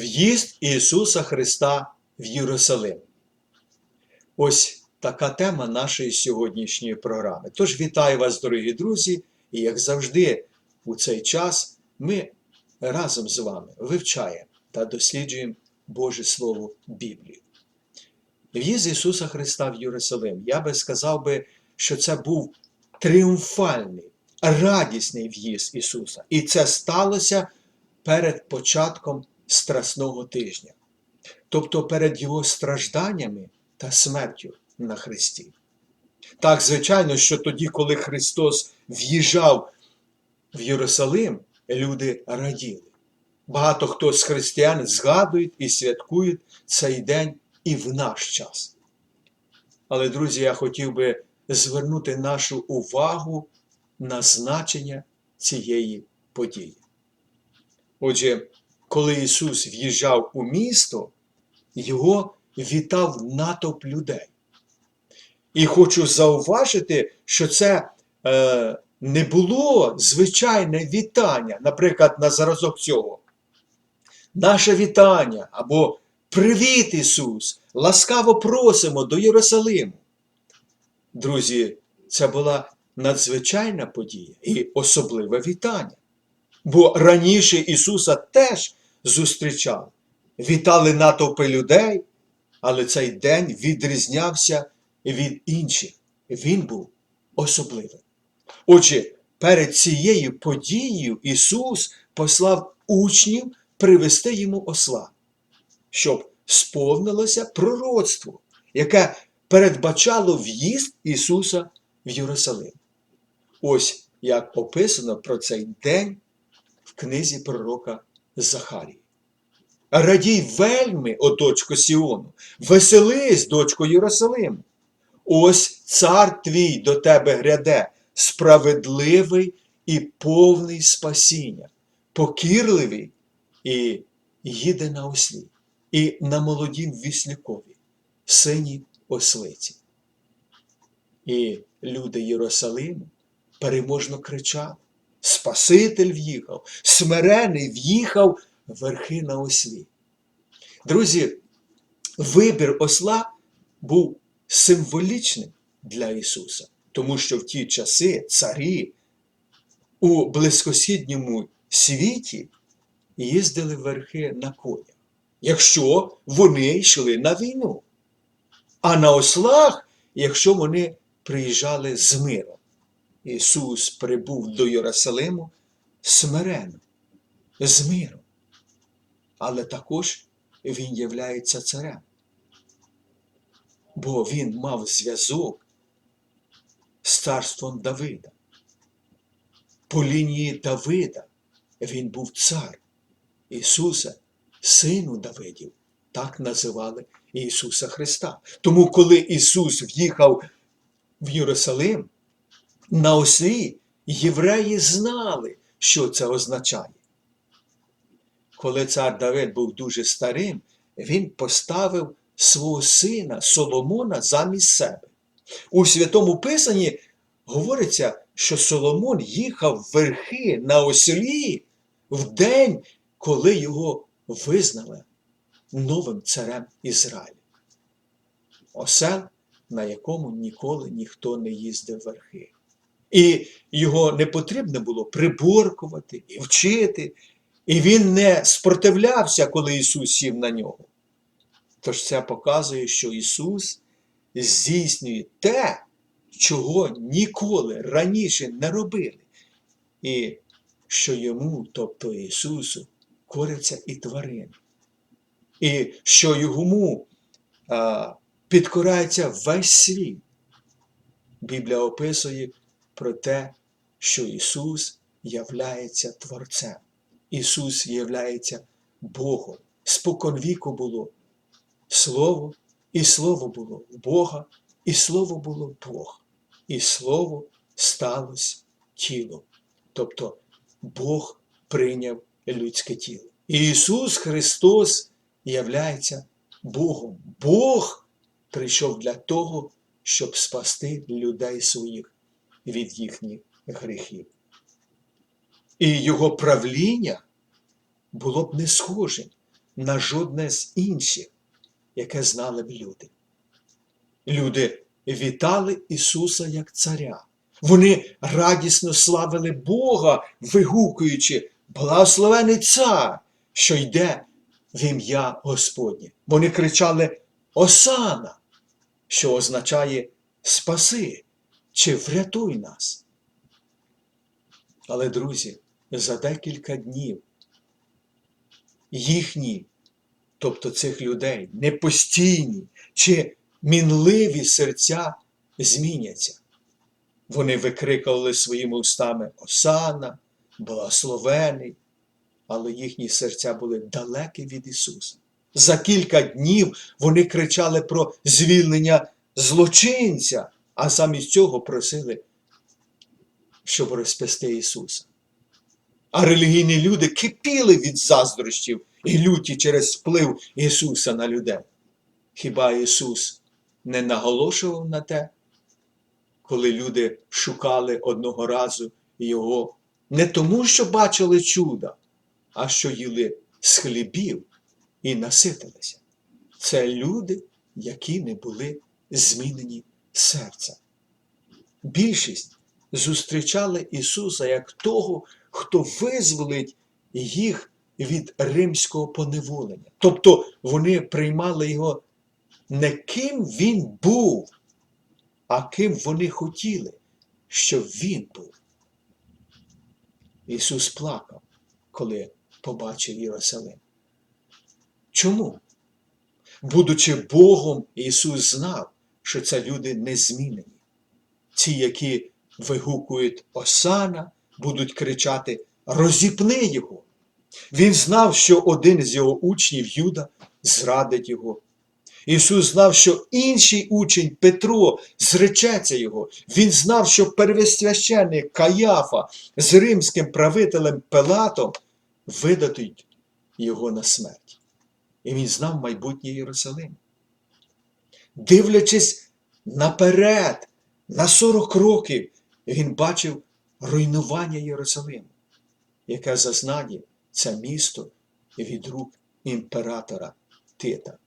В'їзд Ісуса Христа в Єрусалим. Ось така тема нашої сьогоднішньої програми. Тож вітаю вас, дорогі друзі, і як завжди, у цей час ми разом з вами вивчаємо та досліджуємо Боже Слово Біблію. В'їзд Ісуса Христа в Єрусалим. Я би сказав би, що це був тріумфальний, радісний в'їзд Ісуса. І це сталося перед початком Страсного тижня, тобто перед Його стражданнями та смертю на Христі. Так, звичайно, що тоді, коли Христос в'їжджав в Єрусалим, люди раділи. Багато хто з християн згадують і святкують цей день і в наш час. Але, друзі, я хотів би звернути нашу увагу на значення цієї події. Отже, коли Ісус в'їжджав у місто, Його вітав натовп людей. І хочу зауважити, що це е, не було звичайне вітання, наприклад, на зразок цього. Наше вітання або Привіт, Ісус! Ласкаво просимо до Єрусалиму. Друзі, це була надзвичайна подія і особливе вітання. Бо раніше Ісуса теж зустрічали, вітали натовпи людей, але цей день відрізнявся від інших. Він був особливим. Отже, перед цією подією Ісус послав учнів привести йому осла, щоб сповнилося пророцтво, яке передбачало в'їзд Ісуса в Єрусалим. Ось як описано про цей день в книзі пророка Захарії. Радій вельми, о дочко Сіону, веселись, дочко Єрусалиму. Ось цар твій до тебе гряде, справедливий і повний спасіння, покірливий і їде на ослі, і на молодім віслюкові, сині ослиці. І люди Єрусалиму переможно кричали: Спаситель в'їхав, смирений в'їхав верхи на ослі. Друзі, вибір осла був символічним для Ісуса, тому що в ті часи царі у близькосхідньому світі їздили верхи на конях, якщо вони йшли на війну, а на ослах, якщо вони приїжджали з миром. Ісус прибув до Єрусалиму смиренно, з миром, але також Він являється царем бо він мав зв'язок з царством Давида. По лінії Давида він був цар Ісуса, сину Давидів. Так називали Ісуса Христа. Тому, коли Ісус в'їхав в Єрусалим, на ослі євреї знали, що це означає. Коли цар Давид був дуже старим, він поставив свого сина Соломона замість себе. У Святому Писанні говориться, що Соломон їхав верхи на ослі в день, коли його визнали новим царем Ізраїля. Осел, на якому ніколи ніхто не їздив верхи. І його не потрібно було приборкувати і вчити, і він не спротивлявся, коли Ісус сів на нього. Тож це показує, що Ісус здійснює те, чого ніколи раніше не робили. І що йому, тобто Ісусу, коряться і тварини. І що йому підкорається весь світ. Біблія описує про те, що Ісус являється Творцем. Ісус являється Богом. Споконвіку було. Слово, і Слово було в Бога, і Слово було Бог, і Слово сталося тілом. Тобто Бог прийняв людське тіло. І Ісус Христос являється Богом. Бог прийшов для того, щоб спасти людей своїх від їхніх гріхів. І Його правління було б не схожим на жодне з інших, яке знали б люди. Люди вітали Ісуса як Царя. Вони радісно славили Бога, вигукуючи Благословений цар, що йде в ім'я Господнє. Вони кричали Осана, що означає Спаси чи врятуй нас. Але, друзі, за декілька днів їхні, тобто цих людей, непостійні чи мінливі серця зміняться. Вони викрикували своїми устами Осана, благословений, але їхні серця були далекі від Ісуса. За кілька днів вони кричали про звільнення злочинця, а замість цього просили, щоб розпести Ісуса. А релігійні люди кипіли від заздрощів і люті через вплив Ісуса на людей. Хіба Ісус не наголошував на те, коли люди шукали одного разу Його не тому, що бачили чуда, а що їли з хлібів і наситилися. Це люди, які не були змінені серця. Більшість зустрічали Ісуса як того, хто визволить їх від римського поневолення. Тобто вони приймали його не ким він був, а ким вони хотіли, щоб він був. Ісус плакав, коли побачив Єрусалим. Чому? Будучи Богом, Ісус знав, що це люди незмінені. Ті, які вигукують Осана, будуть кричати Розіпни його. Він знав, що один з його учнів, Юда, зрадить його. Ісус знав, що інший учень Петро зречеться його. Він знав, що первосвященник Каяфа з римським правителем Пилатом видадуть його на смерть. І він знав майбутнє Єрусалим. Дивлячись наперед, на 40 років, він бачив руйнування Єрусалиму, яке зазнає це місто від рук імператора Тита.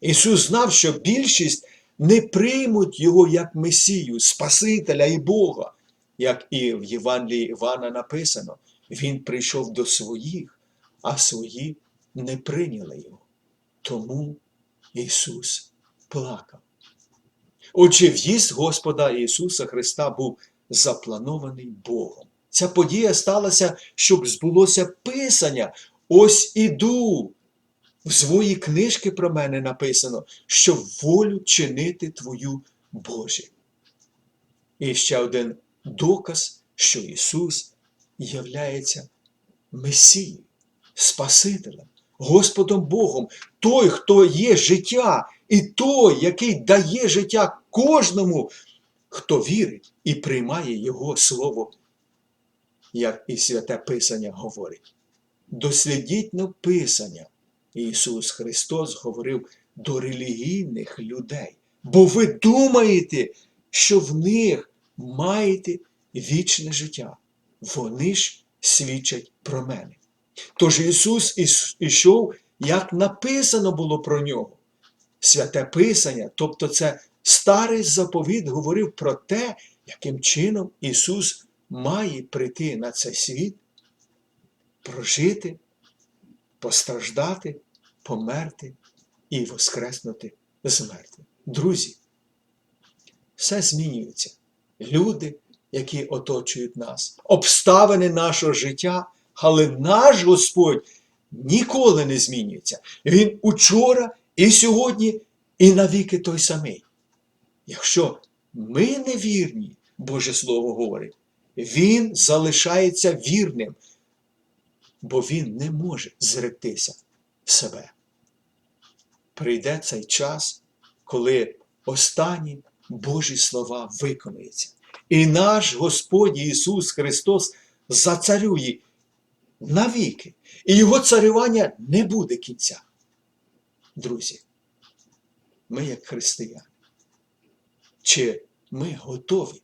Ісус знав, що більшість не приймуть його як Месію, Спасителя і Бога, як і в Євангелії Івана написано, Він прийшов до своїх, а свої не прийняли його. Тому Ісус плакав. Отже, в'їзд Господа Ісуса Христа був запланований Богом. Ця подія сталася, щоб збулося Писання. Ось іду. В своїй книжці про мене написано, що волю чинити Твою Боже. І ще один доказ, що Ісус являється Месією, Спасителем, Господом Богом, той, хто є життя, і той, який дає життя кожному, хто вірить і приймає Його Слово, як і святе Писання говорить. Дослідіть на Писання. Ісус Христос говорив до релігійних людей, бо ви думаєте, що в них маєте вічне життя. Вони ж свідчать про мене. Тож Ісус ішов, як написано було про нього. Святе Писання, тобто це старий заповіт говорив про те, яким чином Ісус має прийти на цей світ, прожити, постраждати, померти і воскреснути з мертвих. Друзі, все змінюється. Люди, які оточують нас, обставини нашого життя, але наш Господь ніколи не змінюється. Він учора і сьогодні, і навіки той самий. Якщо ми не вірні, Боже Слово говорить, Він залишається вірним, бо Він не може зректися себе. Прийде цей час, коли останні Божі слова виконуються. І наш Господь Ісус Христос зацарює навіки. І Його царювання не буде кінця. Друзі, ми, як християни, чи ми готові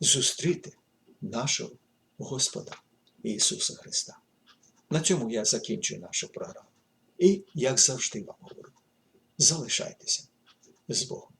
зустріти нашого Господа Ісуса Христа? На цьому я закінчую нашу програму. І, як завжди вам говорю, залишайтеся з Богом.